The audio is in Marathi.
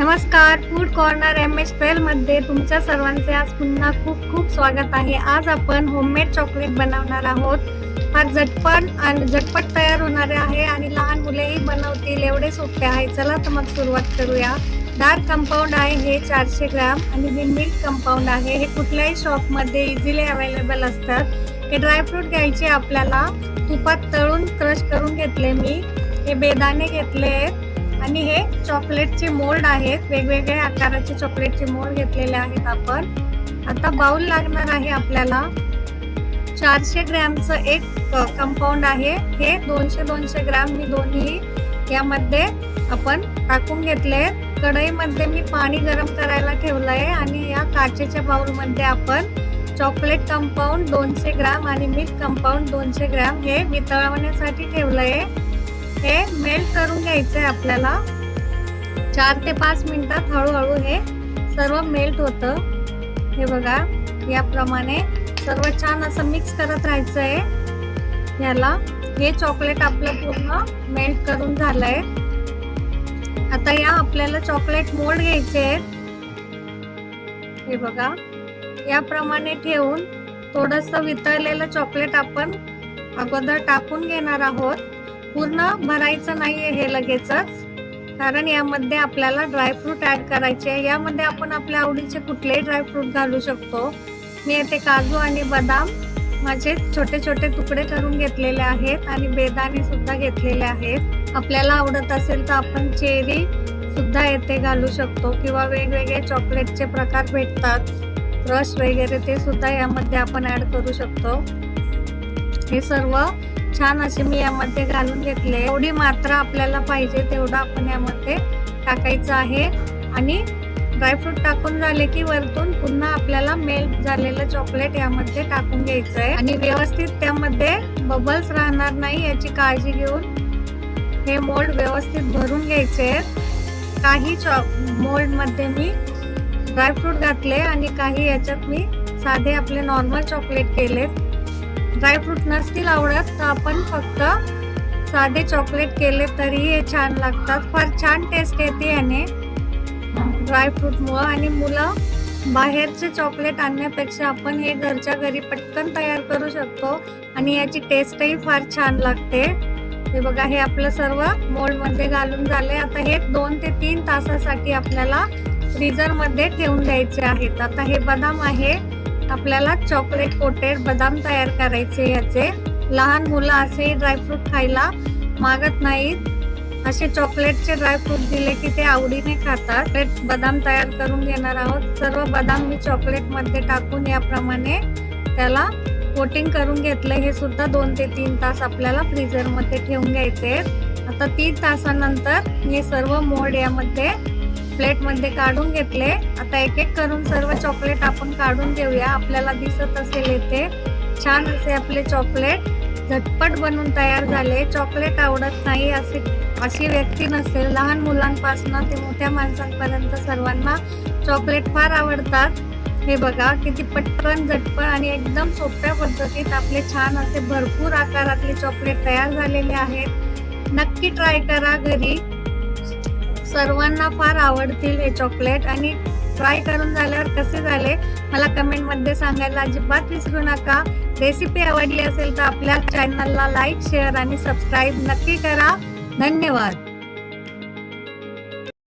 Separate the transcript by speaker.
Speaker 1: नमस्कार फूड कॉर्नर एम एच मध्ये तुमच्या सर्वांचे आज पुन्हा खूप खूप स्वागत आहे. आज आपण होममेड चॉकलेट बनवणार आहोत. फार झटपट आणि झटपट तयार होणारे आहे आणि लहान मुलेही बनवतील एवढे सोपे आहे. चला तर मग सुरुवात करूया. डार्क कंपाऊंड आहे हे चारशे ग्रॅम आणि हे मिल्क कंपाऊंड आहे. हे कुठल्याही शॉपमध्ये इझिली अवेलेबल असतात. हे ड्रायफ्रूट घ्यायचे आपल्याला. तुपात तळून क्रश करून घेतले मी. हे बेदाणे घेतले आहेत आणि हे चॉकलेटचे मोल्ड आहेत. वेगवेगळ्या आकाराचे चॉकलेटचे मोल्ड घेतलेले आहेत आपण. आता बाउल लागणार आहे आपल्याला. चारशे ग्रॅमचं एक कंपाऊंड आहे. हे दोनशे दोनशे ग्रॅम मी दोन्ही यामध्ये आपण टाकून घेतले कढईमध्ये मी पाणी गरम करायला ठेवलं आहे आणि या काचेच्या बाउलमध्ये आपण चॉकलेट कंपाऊंड दोनशे ग्रॅम आणि मिल्क कंपाऊंड दोनशे ग्रॅम हे वितळवण्यासाठी ठेवलं आहे. हे मेल्ट करून घ्यायचं आहे आपल्याला. चार ते पाच मिनिटात हळूहळू हे सर्व मेल्ट होतं. हे बघा याप्रमाणे सर्व छान असं मिक्स करत राहायचं आहे याला हे चॉकलेट आपलं पूर्ण मेल्ट करून झालंय. आता या आपल्याला चॉकलेट मोल्ड घ्यायचे आहेत. हे बघा याप्रमाणे ठेवून थोडस वितळलेलं चॉकलेट आपण अगोदर टाकून घेणार आहोत. पूर्ण भरायचं नाहीये हे लगेचच. कारण यामध्ये आपल्याला ड्रायफ्रूट ऍड करायचे यामध्ये आपण आपल्या आवडीचे कुठलेही ड्रायफ्रूट घालू शकतो. मी येथे काजू आणि बदाम. माझे छोटे छोटे तुकडे करून घेतलेले आहेत आणि बेदाणे सुद्धा घेतलेले आहेत. आपल्याला आवडत असेल तर आपण चेरी सुद्धा येथे घालू शकतो किंवा वेगवेगळे चॉकलेटचे प्रकार भेटतात. क्रश वगैरे ते सुद्धा यामध्ये आपण ऍड करू शकतो. हे सर्व छान असे मी यामध्ये घालून घेतले. एवढी मात्रा आपल्याला पाहिजे तेवढं आपण यामध्ये टाकायचं आहे. आणि ड्रायफ्रूट टाकून झाले की वरतून पुन्हा आपल्याला मेल्ट झालेलं चॉकलेट यामध्ये टाकून घ्यायचं आहे आणि व्यवस्थित त्यामध्ये बबल्स राहणार नाही याची काळजी घेऊन हे मोल्ड व्यवस्थित भरून घ्यायचे आहेत. काही चॉ मोल्डमध्ये मी ड्रायफ्रूट घातले आणि काही याच्यात मी साधे आपले नॉर्मल चॉकलेट केलेत. ड्रायफ्रूट नसतील आवडत तर आपण फक्त साधे चॉकलेट केले तरी हे छान लागतात. फार छान टेस्ट येते याने. ड्रायफ्रूटमुळं आणि मुलं बाहेरचे चॉकलेट आणण्यापेक्षा आपण हे घरच्या घरी पटकन तयार करू शकतो. आणि याची टेस्टही फार छान लागते. हे बघा हे आपलं सर्व मोल्डमध्ये घालून झाले. आता हे दोन ते तीन तासासाठी आपल्याला फ्रीजरमध्ये ठेवून द्यायचे आहेत. आता हे बदाम आहे. आपल्याला चॉकलेट कोटेड बदाम तयार करायचे याचे. लहान मुलं असे ड्रायफ्रूट खायला मागत नाहीत. असे चॉकलेटचे ड्रायफ्रूट दिले की ते आवडीने खातात. ते बदाम तयार करून घेणार आहोत. सर्व बदाम मी चॉकलेटमध्ये टाकून याप्रमाणे त्याला कोटिंग करून घेतलं हे सुद्धा दोन ते तीन तास आपल्याला फ्रीजरमध्ये ठेवून घ्यायचे आता तीन तासानंतर हे सर्व मोड यामध्ये प्लेटमध्ये काढून घेतले. आता एक एक करून सर्व चॉकलेट आपण काढून घेऊया. आपल्याला दिसत असेल इथे छान असे आपले चॉकलेट. झटपट बनून तयार झाले. चॉकलेट आवडत नाही असे अशी व्यक्ती नसेल. लहान मुलांपासून ते मोठ्या माणसांपर्यंत सर्वांना चॉकलेट फार आवडतात. हे बघा किती पटकन झटपट आणि एकदम सोप्या पद्धतीत आपले छान असे भरपूर आकारातले चॉकलेट तयार झालेले आहेत. नक्की ट्राय करा घरी. सर्वांना फार आवडतील हे चॉकलेट आणि ट्राय करून झाल्यावर कसे झाले मला कमेंटमध्ये सांगायला अजिबात विसरू नका. रेसिपी आवडली असेल तर आपल्या चॅनलला लाईक शेअर आणि सबस्क्राईब नक्की करा. धन्यवाद.